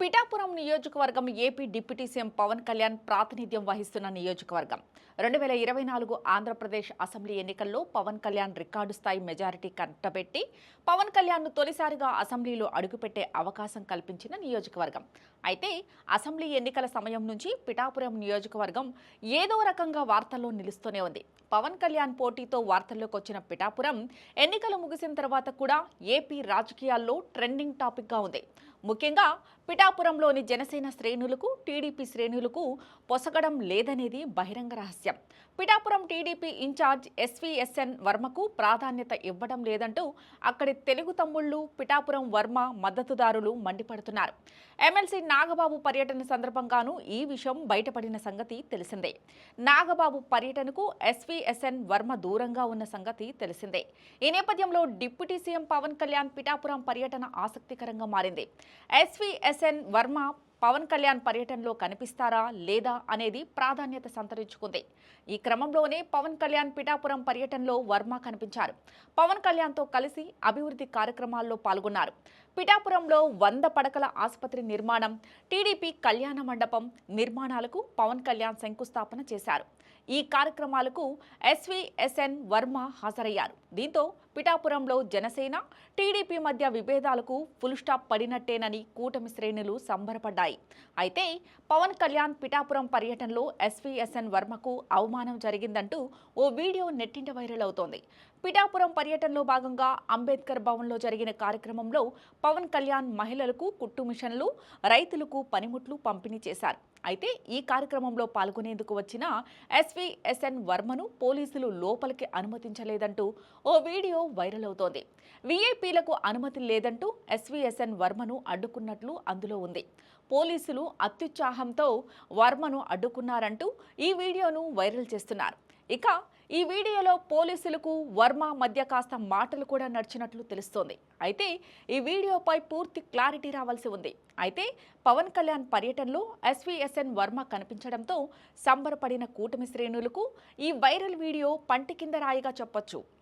పిఠాపురం నియోజకవర్గం AP deputy CM Pawan Kalyan ప్రాతినిధ్యం వహిస్తున్న నియోజకవర్గం. రెండు వేల ఇరవై నాలుగు ఆంధ్రప్రదేశ్ అసెంబ్లీ ఎన్నికల్లో పవన్ కళ్యాణ్ రికార్డు స్థాయి మెజారిటీ కట్టబెట్టి పవన్ కళ్యాణ్ను తొలిసారిగా అసెంబ్లీలో అడుగుపెట్టే అవకాశం కల్పించిన నియోజకవర్గం. అయితే అసెంబ్లీ ఎన్నికల సమయం నుంచి పిఠాపురం నియోజకవర్గం ఏదో రకంగా వార్తల్లో నిలుస్తూనే ఉంది. పవన్ కళ్యాణ్ పోటీతో వార్తల్లోకి వచ్చిన పిఠాపురం ఎన్నికలు ముగిసిన తర్వాత కూడా ఏపీ రాజకీయాల్లో ట్రెండింగ్ టాపిక్గా ఉంది. ముఖ్యంగా పిఠాపురంలోని జనసేన శ్రేణులకు టీడీపీ శ్రేణులకు పొసగడం లేదనేది బహిరంగ రహస్యం. Pithapuram TDP in charge SVSN వర్మకు ప్రాధాన్యత ఇవ్వడం లేదంటూ అక్కడి తెలుగు తమ్ముళ్ళు పిఠాపురం వర్మ మద్దతుదారులు మండిపడుతున్నారు. ఎమ్మెల్సీ నాగబాబు పర్యటన సందర్భంగానూ ఈ విషయం బయటపడిన సంగతి తెలిసిందే. నాగబాబు పర్యటనకు ఎస్వీఎస్ఎన్ వర్మ దూరంగా ఉన్న సంగతి తెలిసిందే. ఈ నేపథ్యంలో డిప్యూటీ సీఎం పవన్ కళ్యాణ్ పిఠాపురం పర్యటన ఆసక్తికరంగా మారింది. ఎస్వీఎస్ఎన్ వర్మ పవన్ కళ్యాణ్ పర్యటనలో కనిపిస్తారా లేదా అనేది ప్రాధాన్యత సంతరించుకుంది. ఈ క్రమంలోనే పవన్ కళ్యాణ్ పిఠాపురం పర్యటనలో వర్మ కనిపించారు. పవన్ కళ్యాణ్తో కలిసి అభివృద్ధి కార్యక్రమాల్లో పాల్గొన్నారు. పిఠాపురంలో వంద పడకల ఆసుపత్రి నిర్మాణం టీడీపీ కళ్యాణ మండపం నిర్మాణాలకు పవన్ కళ్యాణ్ శంకుస్థాపన చేశారు. ఈ కార్యక్రమాలకు ఎస్విఎస్ఎన్ వర్మ హాజరయ్యారు. దీంతో పిఠాపురంలో జనసేన టీడీపీ మధ్య విభేదాలకు ఫుల్ స్టాప్ పడినట్టేనని కూటమి శ్రేణులు సంబరపడ్డాయి. అయితే పవన్ కళ్యాణ్ పిఠాపురం పర్యటనలో ఎస్వీఎస్ఎన్ వర్మకు అవమానం జరిగిందంటూ ఓ వీడియో నెట్టింట వైరల్ అవుతోంది. పిఠాపురం పర్యటనలో భాగంగా అంబేద్కర్ భవన్లో జరిగిన కార్యక్రమంలో పవన్ కళ్యాణ్ మహిళలకు కుట్టు మిషన్లు రైతులకు పనిముట్లు పంపిణీ చేశారు. అయితే ఈ కార్యక్రమంలో పాల్గొనేందుకు వచ్చిన ఎస్విఎస్ఎన్ వర్మను పోలీసులు లోపలికి అనుమతించలేదంటూ ఓ వీడియో వైరల్ అవుతోంది. వీఐపీలకు అనుమతి లేదంటూ ఎస్విఎస్ఎన్ వర్మను అడ్డుకున్నట్లు అందులో ఉంది. పోలీసులు అత్యుత్సాహంతో వర్మను అడ్డుకున్నారంటూ ఈ వీడియోను వైరల్ చేస్తున్నారు. ఇక ఈ వీడియోలో పోలీసులకు వర్మ మధ్య కాస్త మాటలు కూడా నడిచినట్లు తెలుస్తోంది. అయితే ఈ వీడియోపై పూర్తి క్లారిటీ రావాల్సి ఉంది. అయితే పవన్ కళ్యాణ్ పర్యటనలో ఎస్వీఎస్ఎన్ వర్మ కనిపించడంతో సంబరపడిన కూటమి శ్రేణులకు ఈ వైరల్ వీడియో పంటి కింద రాయిగా చెప్పొచ్చు.